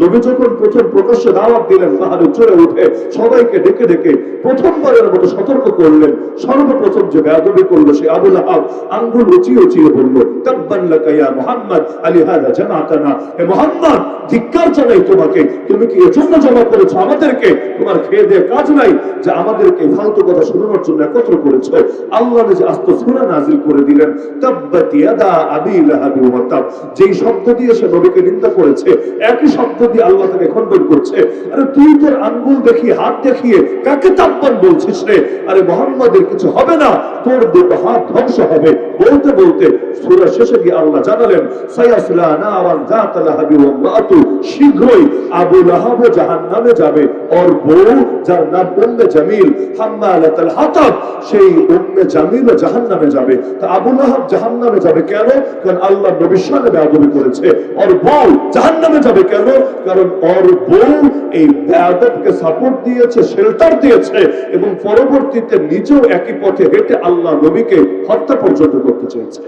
নবী যখন প্রথম প্রকাশ্যে দাওয়াত দিলেন, পাহাড়ে চড়ে উঠে সবাইকে ডেকে ডেকে প্রথমবারের মতো সতর্ক করলেন, সর্বপ্রথম যে বেয়াদবি করল সে আবুল আহাব আঙ্গুল উঁচিয়ে উঁচিয়ে বলল তাব্বান লাকা ইয়া মুহাম্মদ, আলী হাদা জামাতানা হে মুহাম্মদ ধিক্কার জানাই তোমাকে। তুমি কি এজন্য জমা করেছ আমাদেরকে? তোমার খেয়ে দিয়ে কাজ নাই যে আমাদেরকে ফালতু কথা শোনানোর জন্য একত্র করেছ। আল্লাহ যে আস্ত সূরা নাজিল করে দিলেন, তাব্বাত ইয়াদা আবি লাহাবি যেই শব্দ দিয়ে সে নবীকে নিন্দা করেছে, একই শব্দ দিয়ে আল্লাহ তাকে খণ্ডন করছে। আরে তুই তোর আঙ্গুল হাত দেখিয়ে কাকে তাব্বান বলছিস রে? আরে মোহাম্মদের কিছু হবে না, তোর দুটো হাত ধ্বংস হবে। বলতে বলতে সূরা শেষে গিয়ে আল্লাহ জানালেন, সায়াসলা যাত লাহাবি শীঘ্রই আবু লাহাব জাহান্নামে যাবে। ওর বউ যার নাম উম্মে জামিল হাম্মালাতুল হাতাব, সেই উম্মে জামিল জাহান্নামে যাবে। তা আবু লাহাব জাহান্নামে যাবে কেন? কারণ আল্লাহ নবীর সাথে বেয়াদবি করেছে। ওর বউ জাহান্নামে যাবে কেন? কারণ ওর বউ এই বেয়াদবকে সাপোর্ট দিয়েছে শেল্টার দিয়েছে এবং পরবর্তীতে নিজেও একই পথে হেঁটে আল্লাহ নবীকে হত্যা পর্যন্ত করতে চেয়েছে।